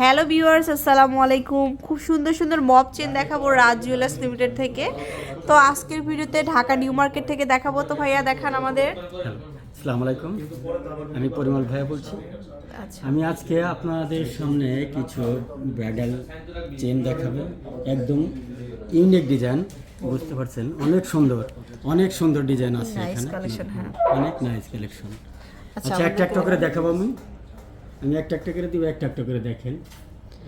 Hello viewers আসসালামু আলাইকুম। খুব সুন্দর সুন্দর মপ চেন দেখাবো রাজ জুয়েলার্স লিমিটেড থেকে। তো আজকের ভিডিওতে ঢাকা নিউ মার্কেট থেকে দেখাবো। তো ভাইয়া দেখান আমাদের। আসসালামু আলাইকুম। আমি পরিমল ভাইয়া বলছি। আচ্ছা। আমি আজকে আপনাদের সামনে কিছু ব্রাইডাল চেন দেখাবো। একদম ইউনিক ডিজাইন বুঝতে পারছেন? অনেক সুন্দর অনেক সুন্দর ডিজাইন আছে এখানে। হ্যাঁ। অনেক নাইস কালেকশন আচ্ছা, আচ্ছা একটা একটা করে দেখাবো আমি। আমি একটা একটা করে দিব একটা একটা করে দেখেন।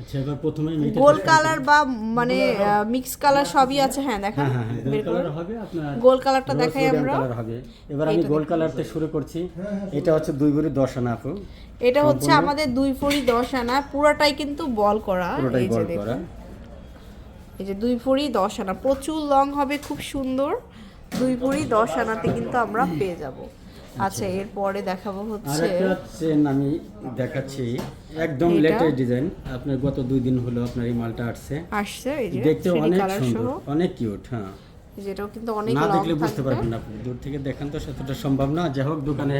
আচ্ছা এবার প্রথমে গোল কালার বা মানে মিক্স কালার সবই আছে। হ্যাঁ দেখান হ্যাঁ হ্যাঁ হ্যাঁ গোল বের কালার হবে আপনার গোল কালারটা দেখাই আমরা। কালার হবে। এবার আমি গোল কালারতে শুরু করছি। এটা হচ্ছে দুই ভরি দশ আনা আপু। এটা হচ্ছে আমাদের দুই ফড়ি দশ আনা পুরাটাই কিন্তু বল করা। এই যে দেখুন। এই যে দুই ফড়ি দশ আনা প্রচুর লং হবে খুব সুন্দর। দুই ফড়ি দশ আনাতে কিন্তু আমরা পেয়ে যাব। আচ্ছা এরপরে দেখাবো হচ্ছে একটা চেন আমি দেখাচ্ছি। একদম লেটেস্ট ডিজাইন। আপনার গত দুই দিন হলো আপনার এই মালটা আসছে। আসছে এই যে দেখতে অনেক সুন্দর অনেক কিউট হ্যাঁ। যেটাও কিন্তু অনেক না দেখলে বুঝতে পারবেন না আপনি। দূর থেকে দেখেন তো সেতটা সম্ভব না। যাই হোক দোকানে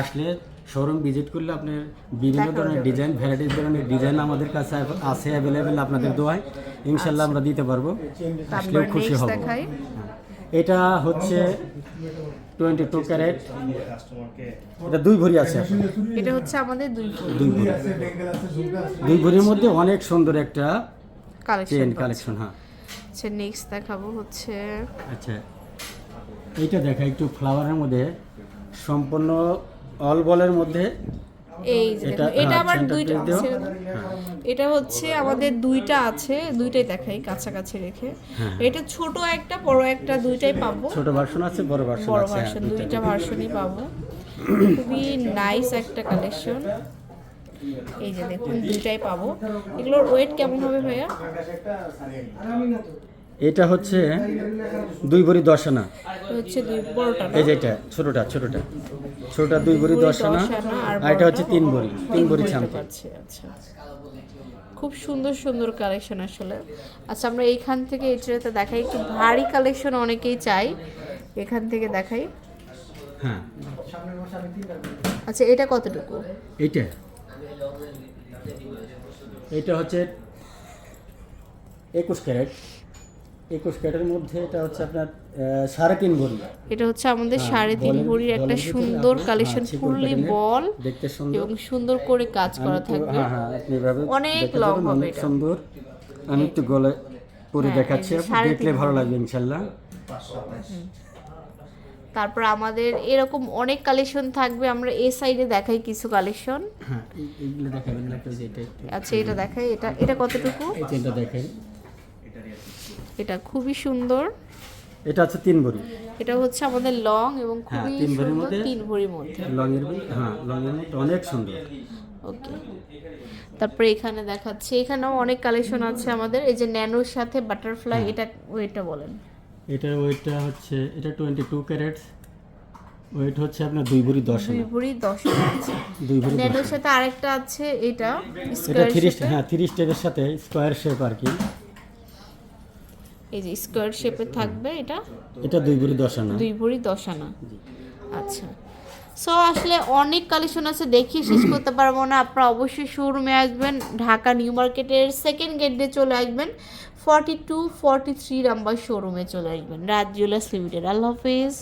আসলে শোরুম ভিজিট করলে আপনার বিভিন্ন ধরনের ডিজাইন ভ্যারাইটিস ধরনের ডিজাইন আমাদের কাছে আছে অ্যাভেলেবেল আপনাদের দোয়ায়। ইনশাল্লাহ আমরা দিতে পারব। আসলেও খুশি হব। এটা হচ্ছে টোয়েন্টি টু ক্যারেট এটা দুই ভরি আছে এটা হচ্ছে আমাদের দুই দুই ভরি। দুই ভরির মধ্যে অনেক সুন্দর একটা কালেকশন চেন কালেকশন হ্যাঁ। আচ্ছা নেক্সট দেখাবো হচ্ছে আচ্ছা এইটা দেখা একটু ফ্লাওয়ারের মধ্যে সম্পূর্ণ অল বলের মধ্যে এই যে এটা, হ্যাঁ, আবার দুইটা। ছেড়ে দাও। এটা হচ্ছে আমাদের দুইটা আছে দুইটাই দেখাই কাছাকাছি রেখে হ্যাঁ। এটা ছোট একটা বড় একটা দুইটাই পাবো ছোট ভার্সন আছে বড় ভার্সন আছে হ্যাঁ, ভার্সন। দুইটা ভার্সনই পাবো খুবই নাইস একটা কালেকশন এই যে দেখুন দুইটাই পাবো এগুলোর ওয়েট কেমন হবে ভাইয়া এটা হচ্ছে দুই ভরি দশ আনা? এই যে এটা ছোটটা ছোটটা। ছোটটা দুই ভরি দশ আনা আর এটা হচ্ছে তিন ভরি তিন ভরি ছামতে। আচ্ছা। খুব সুন্দর সুন্দর কালেকশন আসলে। আচ্ছা আমরা এইখান থেকে এটাতে দেখাই একটু ভারী কালেকশন অনেকেই চাই এখান থেকে দেখাই। হ্যাঁ। আচ্ছা এটা কতটুকু? এইটা। এটা হচ্ছে একুশ ক্যারেট। একুশ ক্যারেটের মধ্যে এটা হচ্ছে আপনার সাড়ে তিন ভরি। এটা হচ্ছে আমাদের হ্যাঁ, সাড়ে তিন ভরির একটা সুন্দর কালেকশন ফুললি বল দেখতে সুন্দর এবং সুন্দর। করে কাজ করা থাকবে। হ্যাঁ হ্যাঁ অনেক যাবেন, হবে সুন্দর। আমি একটু গলে পরে দেখাচ্ছি দেখলে ভালো লাগবে ইনশাল্লাহ। তারপর আমাদের এরকম অনেক কালেকশন থাকবে আমরা এই সাইডে দেখাই কিছু কালেকশন এটা আচ্ছা এটা দেখাই এটা এটা কতটুকু? এই চেনটা দেখেন। এটা খুবই সুন্দর। এটা হচ্ছে তিন ভরি। এটা হচ্ছে আমাদের লং এবং হ্যাঁ, খুবই তিন ভরির মধ্যে- তিন ভরির মধ্যে। লংয়ের হ্যাঁ লংয়ের মধ্যে অনেক সুন্দর। ওকে। তারপরে এখানে দেখাচ্ছে এখানেও অনেক কালেকশন আছে আমাদের। এই যে ন্যানোর সাথে বাটারফ্লাই হ্যাঁ। এটা ওইটা বলেন। এটার ওয়েটটা হচ্ছে এটা টোয়েন্টি টু ক্যারেটস ওয়েট হচ্ছে আপনার দুই ভরি দশ দুই ভরি দশ দুই ভরি ন্যানোর সাথে আরেকটা আছে এটা এটা থ্রি হ্যাঁ থ্রি স্টেপের সাথে স্কোয়ার শেপ আর কি। এই যে স্কোয়ার শেপে থাকবে এটা? এটা দুই ভরি দশ আনা দুই ভরি দশ আনা আচ্ছা। সো আসলে অনেক কালেকশন আছে দেখিয়ে শেষ করতে পারব না। আপনারা অবশ্যই শোরুমে আসবেন ঢাকা নিউ মার্কেটের সেকেন্ড গেট দিয়ে চলে আসবেন। Forty two forty three number শোরুমে চলে আসবেন। রাজ জুয়েলার্স লিমিটেড আল্লাহ হাফিজ।